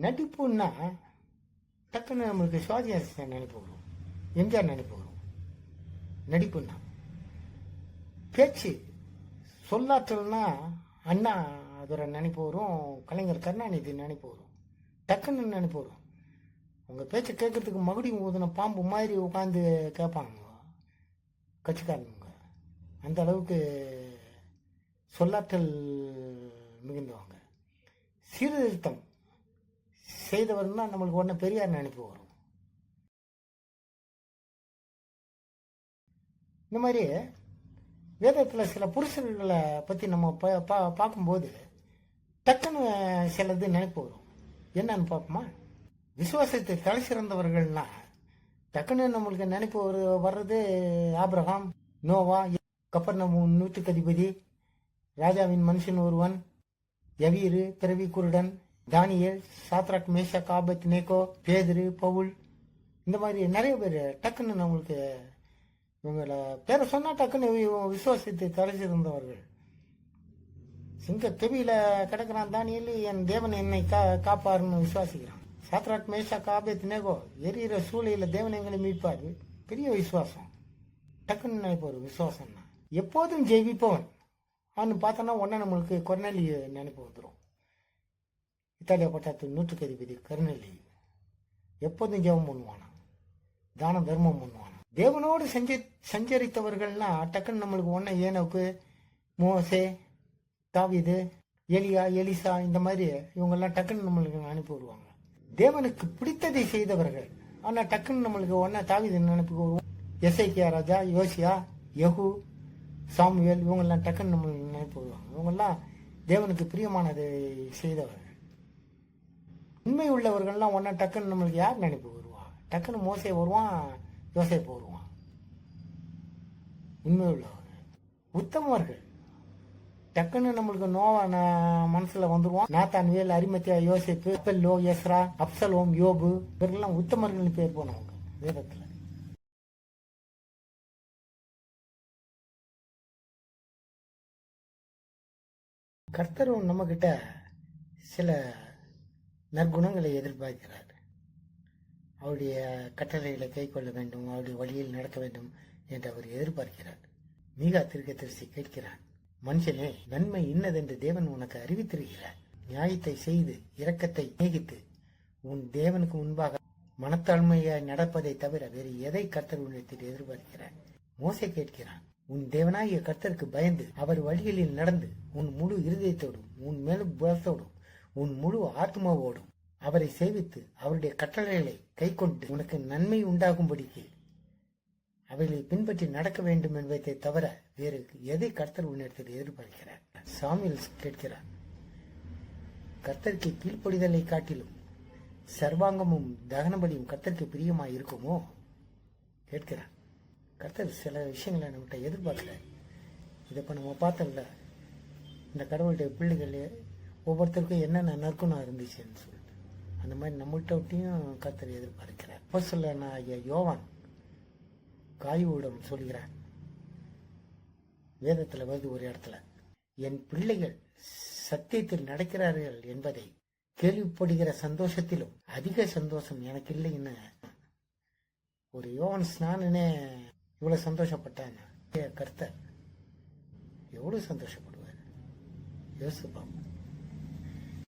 நடிப்புன்னா டக்குன்னு நம்மளுக்கு சிவாஜி அரசன் நினைப்பு வரும். எம்ஜிஆர் நினைப்பு வரும். நடிப்புன்னா. பேச்சு. சொல்லாற்றல்னா அண்ணா அதோட நினைப்பு வரும். கலைஞர் கருணாநிதி நினைப்பு வரும். டக்குன்னு நினைப்பு வரும். உங்கள் பேச்சை கேட்கறதுக்கு மகுடி ஊதின பாம்பு மாதிரி உட்காந்து கேட்பாங்க கட்சிக்காரனுங்க அந்த அளவுக்கு சொல்லாற்றல் மிகுந்தவங்க. சீர்திருத்தம். செய்தவர்னா நம்மளுக்கு உடனே பெரியார் நினைப்பு வரும். இந்த மாதிரி வேதத்தில் சில புருஷர்களை பற்றி நம்ம பா பா- பார்க்கும்போது டக்குன்னு சிலது நினைப்பு வரும். என்னன்னு பார்ப்போமா? விசுவாசத்தை தலை சிறந்தவர்கள்னா டக்குன்னு நம்மளுக்கு நினைப்பு ஒரு வர்றது ஆப்ரஹாம் நோவா கப்பர் நம்ம நூற்றுக்கு அதிபதி ராஜாவின் மனுஷன் ஒருவன் யவீரு பிறவி குருடன் தானியல் சாத்ராக் மேஷா காபத் நேகோ பேதரு பவுல். இந்த மாதிரி நிறைய பேர் டக்குன்னு நம்மளுக்கு இவங்கள பேரை சொன்னால் டக்குன்னு இவங்க விசுவாசித்து கரைச்சிருந்தவர்கள் சிங்க கெவியில கிடக்கிறான் தானியல் என் தேவன் என்னை கா காப்பாருன்னு விசுவாசிக்கிறான். சாத்ராக் மேஷா காபத் நேகோ எரியிற சூழலில் தேவன் எங்களை மீட்பார். பெரிய விசுவாசம். டக்குன்னு நினைப்பாரு விசுவாசம்னா எப்போதும் ஜெயிப்பவன். அவனு பார்த்தோன்னா உடனே நம்மளுக்கு கொர்நெலி நினைப்பு வந்துடும் இத்தாலியா பட்டாத்து நூற்றுக்கு அதிபதி கருணலி எப்போதும் ஜெபம் பண்ணுவானா தானம் தர்மம் பண்ணுவானா தேவனோடு செஞ்ச சஞ்சரித்தவர்கள்னா டக்குன்னு நம்மளுக்கு ஒன்றை ஏனோக்கு மோசே தாவீது எலியா எலிசா இந்த மாதிரி இவங்கெல்லாம் டக்குன்னு நம்மளுக்கு அனுப்பி விடுவாங்க. தேவனுக்கு பிடித்ததை செய்தவர்கள். ஆனா டக்குன்னு நம்மளுக்கு ஒன்னா தாவீது அனுப்பி வருவோம் எஸ்ஐக்கியா ராஜா யோசியா யகு சாமுவேல் இவங்கெல்லாம் டக்குன்னு நம்மளுக்கு நினைப்பு வருவாங்க இவங்கெல்லாம் தேவனுக்கு பிரியமானதை செய்தவர்கள். உண்மை உள்ளவர்கள்லாம் ஒன்றா டக்குன்னு நம்மளுக்கு யார் நினைப்பு வருவான் டக்குன்னு மோசை வருவான் யோசேப்பு வருவான். உண்மை உள்ளவர்கள். உத்தமர்கள். டக்குன்னு நம்மளுக்கு நோவா மனசுல வந்துருவான். நாத்தான் வேல் அரிமத்தியா யோசிப்பு அப்பல் லோ யஸ்ரா அப்சல் ஓம் யோபு இவர்கள்லாம் உத்தமர்கள் பேர் போனவங்க வேதத்தில். கர்த்தரும் நம்ம கிட்ட சில நற்குணங்களை எதிர்பார்க்கிறார். அவருடைய கட்டளைகளை கை கொள்ள வேண்டும் அவருடைய வழியில் நடக்க வேண்டும் என்று அவர் எதிர்பார்க்கிறார். மீகா திருக்கதரிசி கேட்கிறான் மனுஷனே நன்மை இன்னதென்று தேவன் உனக்கு அறிவித்திருக்கிறார். நியாயத்தை செய்து இரக்கத்தை நேகித்து உன் தேவனுக்கு முன்பாக மனத்தாழ்மையாய் நடப்பதை தவிர வேறு எதை கர்த்தர் உன்னிடத்தில் எதிர்பார்க்கிறார்? மோசை கேட்கிறான் உன் தேவனாகிய கர்த்தருக்கு பயந்து அவர் வழிகளில் நடந்து உன் முழு இருதயத்தோடும் உன் மேலும் புலத்தோடும் உன் முழு ஆத்மாவோடும் அவரை சேவித்து அவருடைய கட்டளைகளை கைக்கொண்டு உனக்கு நன்மை உண்டாகும்படிக்கு அவைகளை பின்பற்றி நடக்க வேண்டும் என்பதை தவிர வேறு எதை கர்த்தர் உன்னிடத்தில் எதிர்பார்க்கிறார்? சாமியில் கேட்கிறார் கர்த்தருக்கு கீழ்ப்படிதலை காட்டிலும் சர்வாங்கமும் தகனபலியும் கர்த்தருக்கு பிரியமாக இருக்குமோ? கேட்கிறார். கர்த்தர் சில விஷயங்களை நம்மகிட்ட எதிர்பார்க்கிறார். இதை இப்போ நம்ம பார்த்தோம்ல இந்த கடவுளுடைய பிள்ளைகள் ஒவ்வொருத்தருக்கும் என்னென்ன நற்குணம் இருந்துச்சுன்னு சொல்லிட்டு. அந்த மாதிரி நம்மள்கிட்டையும் கர்த்தர் எதிர்பார்க்கிறார். அப்போ சொல்ல நான் யோவான் காய்வுடம் சொல்கிறார். வேதத்தில் வருது ஒரு இடத்துல என் பிள்ளைகள் சத்தியத்தில் நடக்கிறார்கள் என்பதை கேள்விப்படுகிற சந்தோஷத்திலும் அதிக சந்தோஷம் எனக்கு இல்லைன்னு ஒரு யோவான் ஸ்நானனே இவ்வளோ சந்தோஷப்பட்டான் கர்த்தர் எவ்வளோ சந்தோஷப்படுவார்? யோசிப்பாங்க